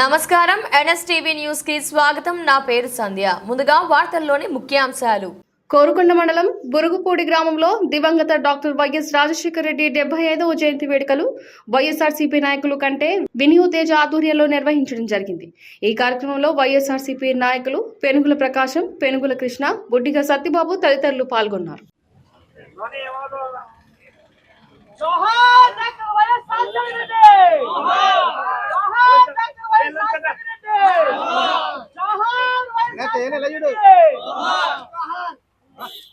నమస్కారం. ఎన్ఎస్టీవీ న్యూస్కి స్వాగతం. నా పేరు సంధ్య. ముందుగా వార్తల్లోని ముఖ్యాంశాలు. కోరుకొండ మండలం బురుగుపూడి గ్రామంలో దివంగత డాక్టర్ వైఎస్ రాజశేఖర రెడ్డి డెబ్బై ఐదవ జయంతి వేడుకలు వైఎస్ఆర్సీపీ నాయకులు కంటే వినియు తేజ ఆధ్వర్యంలో నిర్వహించడం జరిగింది. ఈ కార్యక్రమంలో వైఎస్ఆర్సీపీ నాయకులు పెనుగుల ప్రకాశం పెనుగుల కృష్ణ బుడ్డిగ సత్యబాబు తదితరులు పాల్గొన్నారు. జోహార్ వైఎస్ రాజశేఖర రెడ్డి జోహార్ డాక్టర్ వైఎస్ రాజశేఖర రెడ్డి జోహార్ వైఎస్ రాజశేఖర రెడ్డి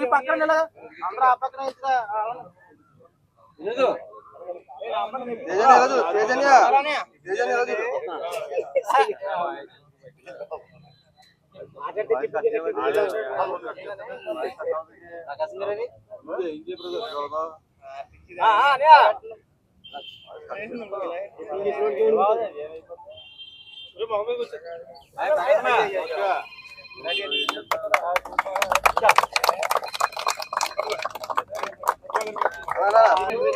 ఈ పక్కన నిల అందరూ ఆ పక్కన ఇట్లా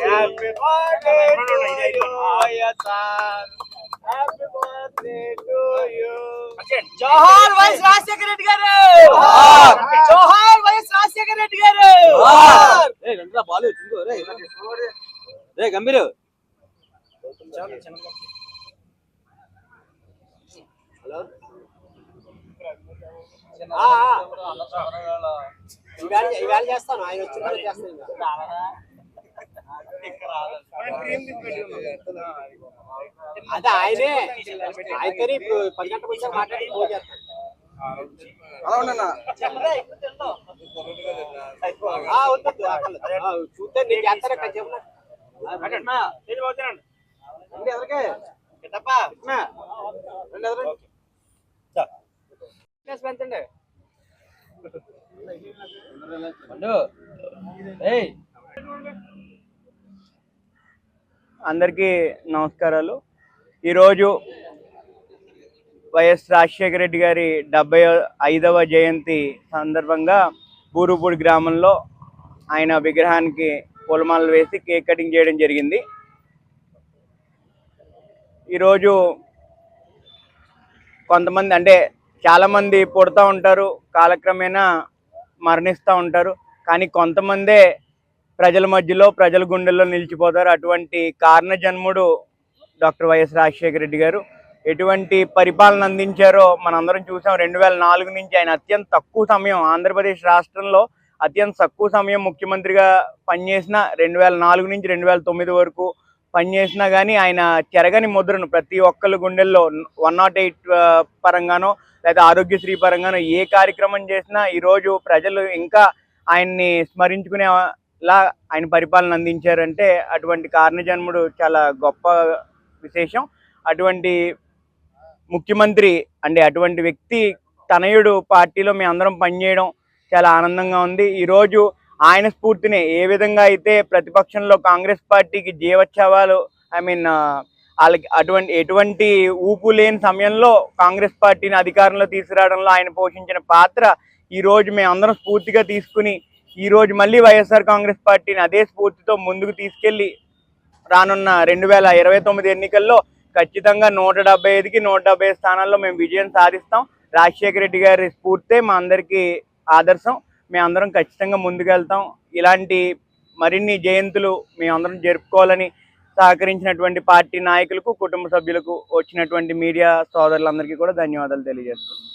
happy birthday to you YSR happy birthday to you Johar YS Rajasekhara Reddy గారు! జోహార్! వైఎస్ రాజశేఖర రెడ్డి గారు! రే గంభీరు. ఇవాళ చేస్తాను. ఆయన వచ్చిన చేస్తాను అదే ఆయనే. ఆయనతోనే ఇప్పుడు పది గంటల వచ్చి మాట్లాడి ఫోన్ చేస్తాను. చూస్తే నీకు చేస్తాను ఇక్కడ చెప్పు రండి ఎదరికే కిట్టప్పా రండి ఎదరు పెంచండి అందరికీ నమస్కారాలు. ఈరోజు వైఎస్ రాజశేఖర రెడ్డి గారి డెబ్బై ఐదవ జయంతి సందర్భంగా బూరుపూడి గ్రామంలో ఆయన విగ్రహానికి పూలమాలలు వేసి కేక్ కటింగ్ చేయడం జరిగింది. ఈరోజు కొంతమంది అంటే చాలామంది పుడతా ఉంటారు కాలక్రమేణా మరణిస్తూ ఉంటారు. కానీ కొంతమందే ప్రజల మధ్యలో ప్రజల గుండెల్లో నిలిచిపోతారు. అటువంటి కారణ జన్ముడు డాక్టర్ వైఎస్ రాజశేఖర రెడ్డి గారు. ఎటువంటి పరిపాలన అందించారో మనందరం చూసాం. రెండు వేల నాలుగు నుంచి ఆయన అత్యంత తక్కువ సమయం ఆంధ్రప్రదేశ్ రాష్ట్రంలో అత్యంత తక్కువ సమయం ముఖ్యమంత్రిగా పనిచేసిన రెండు వేల నాలుగు నుంచి రెండు వేల తొమ్మిది వరకు పనిచేసినా కానీ ఆయన చెరగని ముద్రను ప్రతి ఒక్కరి గుండెల్లో వన్ నాట్ ఎయిట్ పరంగానో లేదా ఆరోగ్యశ్రీ పరంగానో ఏ కార్యక్రమం చేసినా ఈరోజు ప్రజలు ఇంకా ఆయన్ని స్మరించుకునేలా ఆయన పరిపాలన అందించారంటే అటువంటి కారణజన్ముడు చాలా గొప్ప విశేషం. అటువంటి ముఖ్యమంత్రి అంటే అటువంటి వ్యక్తి తనయుడు పార్టీలో మేము అందరం పనిచేయడం చాలా ఆనందంగా ఉంది. ఈరోజు ఆయన స్ఫూర్తిని. ఏ విధంగా అయితే ప్రతిపక్షంలో కాంగ్రెస్ పార్టీకి జీవోత్సవాలు ఐ మీన్ వాళ్ళకి అటువంటి ఎటువంటి ఊపు లేని సమయంలో కాంగ్రెస్ పార్టీని అధికారంలో తీసుకురావడంలో ఆయన పోషించిన పాత్ర ఈ రోజు మేము అందరం స్ఫూర్తిగా తీసుకుని ఈరోజు మళ్ళీ వైఎస్ఆర్ కాంగ్రెస్ పార్టీని అదే స్ఫూర్తితో ముందుకు తీసుకెళ్ళి రానున్న రెండు వేల ఇరవై తొమ్మిది ఎన్నికల్లో ఖచ్చితంగా నూట డెబ్బై ఐదుకి నూట డెబ్బై స్థానాల్లో మేము విజయం సాధిస్తాం. రాజశేఖర రెడ్డి గారి స్ఫూర్తే మా అందరికీ ఆదర్శం. మేమందరం ఖచ్చితంగా ముందుకెళ్తాం. ఇలాంటి మరిన్ని జయంతులు మేమందరం జరుపుకోవాలని సహకరించినటువంటి పార్టీ నాయకులకు కుటుంబ సభ్యులకు వచ్చినటువంటి మీడియా సోదరులందరికీ కూడా ధన్యవాదాలు తెలియజేస్తున్నాం.